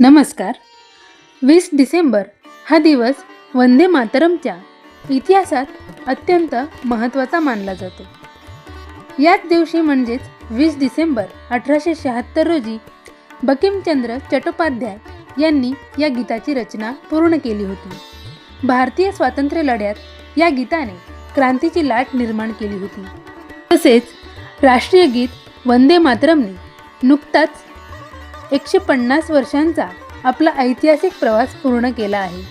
नमस्कार. वीस डिसेंबर हा दिवस वंदे मातरमच्या इतिहासात अत्यंत महत्त्वाचा मानला जातो. याच दिवशी म्हणजेच वीस डिसेंबर अठराशे शहात्तर रोजी बकिमचंद्र चट्टोपाध्याय यांनी या गीताची रचना पूर्ण केली होती. भारतीय स्वातंत्र्य लढ्यात या गीताने क्रांतीची लाट निर्माण केली होती. तसेच राष्ट्रीय गीत वंदे मातरमने नुकताच एकशे पन्नास वर्षांचा आपला ऐतिहासिक प्रवास पूर्ण केला आहे.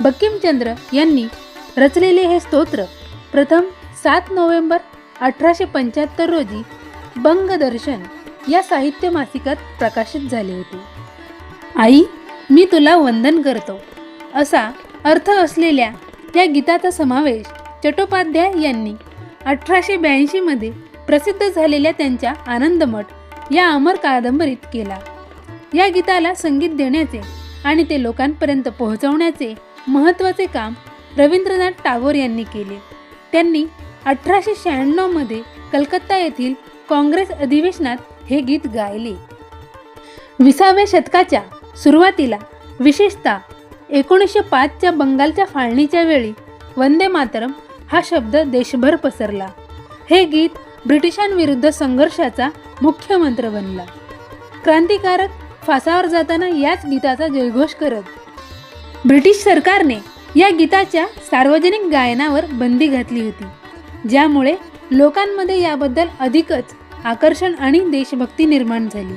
बंकिमचंद्र यांनी रचलेले हे स्तोत्र प्रथम सात नोव्हेंबर अठराशे पंच्याहत्तर रोजी बंगदर्शन या साहित्य मासिकात प्रकाशित झाले होते. आई मी तुला वंदन करतो असा अर्थ असलेल्या या गीताचा समावेश चट्टोपाध्याय यांनी अठराशे ब्याऐंशीमध्ये प्रसिद्ध झालेल्या त्यांच्या आनंदमठ या अमर कादंबरीत केला. या गीताला संगीत देण्याचे आणि ते लोकांपर्यंत पोहोचवण्याचे महत्त्वाचे काम रवींद्रनाथ टागोर यांनी केले. त्यांनी अठराशे शहाण्णवमध्ये कलकत्ता येथील काँग्रेस अधिवेशनात हे गीत गायले. विसाव्या शतकाच्या सुरुवातीला विशेषतः एकोणीसशे पाचच्या बंगालच्या फाळणीच्या वेळी वंदे मातरम हा शब्द देशभर पसरला. हे गीत ब्रिटिशांविरुद्ध संघर्षाचा मुख्य मंत्र बनला. क्रांतिकारक फासावर जाताना याच गीताचा जयघोष करत. ब्रिटिश सरकारने या गीताच्या सार्वजनिक गायनावर बंदी घातली होती ज्यामुळे लोकांमध्ये याबद्दल अधिकच आकर्षण आणि देशभक्ती निर्माण झाली.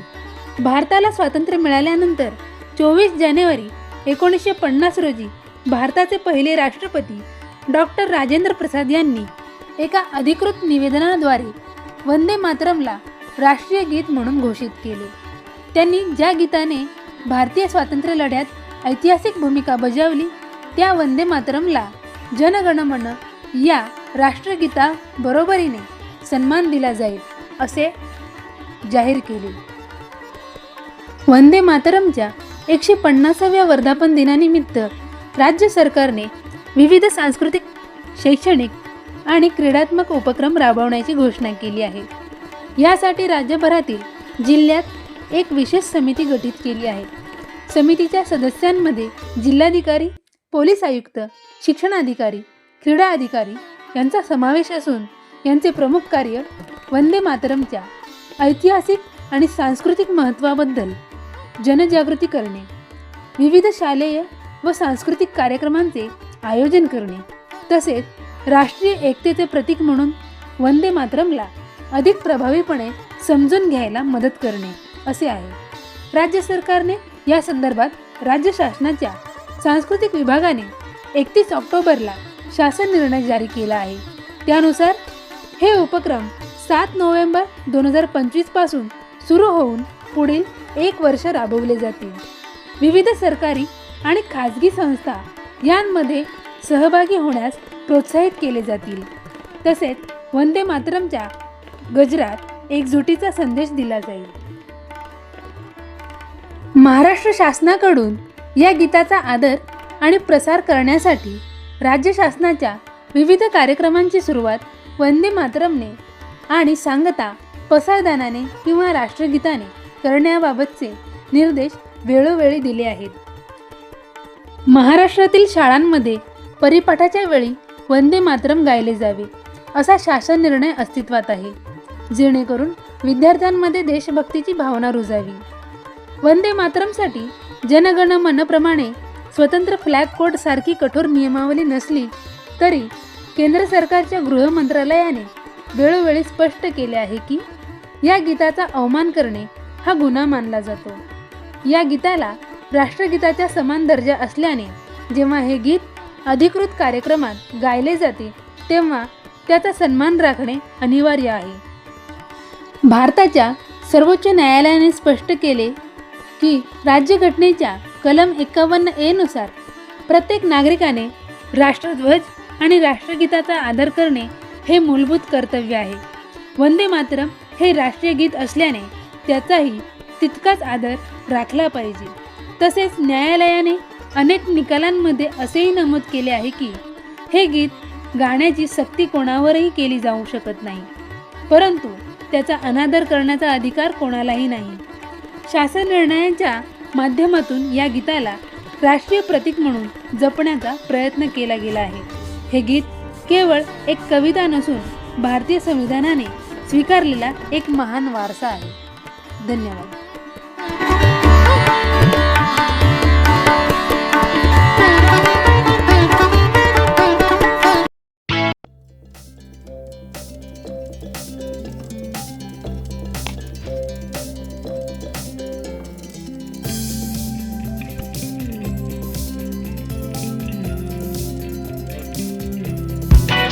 भारताला स्वातंत्र्य मिळाल्यानंतर चोवीस जानेवारी एकोणीसशे पन्नास रोजी भारताचे पहिले राष्ट्रपती डॉक्टर राजेंद्र प्रसाद यांनी एका अधिकृत निवेदनाद्वारे वंदे मातरमला राष्ट्रीय गीत म्हणून घोषित केले. त्यांनी ज्या गीताने भारतीय स्वातंत्र्य लढ्यात ऐतिहासिक भूमिका बजावली त्या वंदे मातरमला जनगणमन या राष्ट्रगीता बरोबरीने सन्मान दिला जाईल असे जाहीर केले. वंदे मातरमच्या एकशे पन्नासाव्या वर्धापन दिनानिमित्त राज्य सरकारने विविध सांस्कृतिक शैक्षणिक आणि क्रीडात्मक उपक्रम राबवण्याची घोषणा केली आहे. यासाठी राज्यभरातील जिल्ह्यात एक विशेष समिती गठीत केली आहे. समितीच्या सदस्यांमध्ये जिल्हाधिकारी पोलीस आयुक्त शिक्षणाधिकारी क्रीडा अधिकारी यांचा समावेश असून यांचे प्रमुख कार्य वंदे मातरमच्या ऐतिहासिक आणि सांस्कृतिक महत्त्वाबद्दल जनजागृती करणे विविध शालेय व सांस्कृतिक कार्यक्रमांचे आयोजन करणे तसेच राष्ट्रीय एकतेचे प्रतीक म्हणून वंदे मातरमला अधिक प्रभावीपणे समजून घ्यायला मदत करणे. असे आहे. राज्य सरकारने या संदर्भात राज्य शासनाच्या सांस्कृतिक विभागाने एकतीस ऑक्टोबरला शासन निर्णय जारी केला आहे. त्यानुसार हे उपक्रम सात नोव्हेंबर दोन हजार पंचवीसपासून सुरू होऊन पुढील एक वर्ष राबवले जातील विविध सरकारी आणि खाजगी संस्था यांमध्ये सहभागी होण्यास प्रोत्साहित केले जातील. तसेच वंदे मातरमच्या गजरात एकजुटीचा संदेश दिला जाईल. महाराष्ट्र शासनाकडून या गीताचा आदर आणि प्रसार करण्यासाठी राज्य शासनाच्या विविध कार्यक्रमांची सुरुवात वंदे मातरमने आणि सांगता पसारदानाने किंवा राष्ट्रगीताने करण्याबाबतचे निर्देश वेळोवेळी दिले आहेत. महाराष्ट्रातील शाळांमध्ये परिपाठाच्या वेळी वंदे मातरम गायले जावे असा शासन निर्णय अस्तित्वात आहे. जेणेकरून विद्यार्थ्यांमध्ये देशभक्तीची भावना रुजावी. वंदे मातरमसाठी जनगण मनप्रमाणे स्वतंत्र फ्लॅग कोड सारखी कठोर नियमावली नसली तरी केंद्र सरकारच्या गृह मंत्रालयाने वेळोवेळी स्पष्ट केले आहे की या गीताचा अवमान करणे हा गुन्हा मानला जातो. या गीताला राष्ट्रगीताच्या समान दर्जा असल्याने जेव्हा हे गीत अधिकृत कार्यक्रमात गायले जाते तेव्हा त्याचा सन्मान राखणे अनिवार्य आहे. भारताच्या सर्वोच्च न्यायालयाने स्पष्ट केले की राज्यघटनेच्या कलम एकावन्न ए नुसार प्रत्येक नागरिकाने राष्ट्रध्वज आणि राष्ट्रगीताचा आदर करणे हे मूलभूत कर्तव्य आहे. वंदे मातरम हे राष्ट्रीय गीत असल्याने त्याचाही तितकाच आदर राखला पाहिजे. तसेच न्यायालयाने अनेक निकालांमध्ये असेही नमूद केले आहे की हे गीत गाण्याची सक्ती कोणावरही केली जाऊ शकत नाही. परंतु त्याचा अनादर करण्याचा अधिकार कोणालाही नाही. शासन निर्णयाच्या माध्यमातून या गीताला राष्ट्रीय प्रतीक म्हणून जपण्याचा प्रयत्न केला गेला आहे. हे गीत केवळ एक कविता नसून भारतीय संविधानाने स्वीकारलेला एक महान वारसा आहे. धन्यवाद.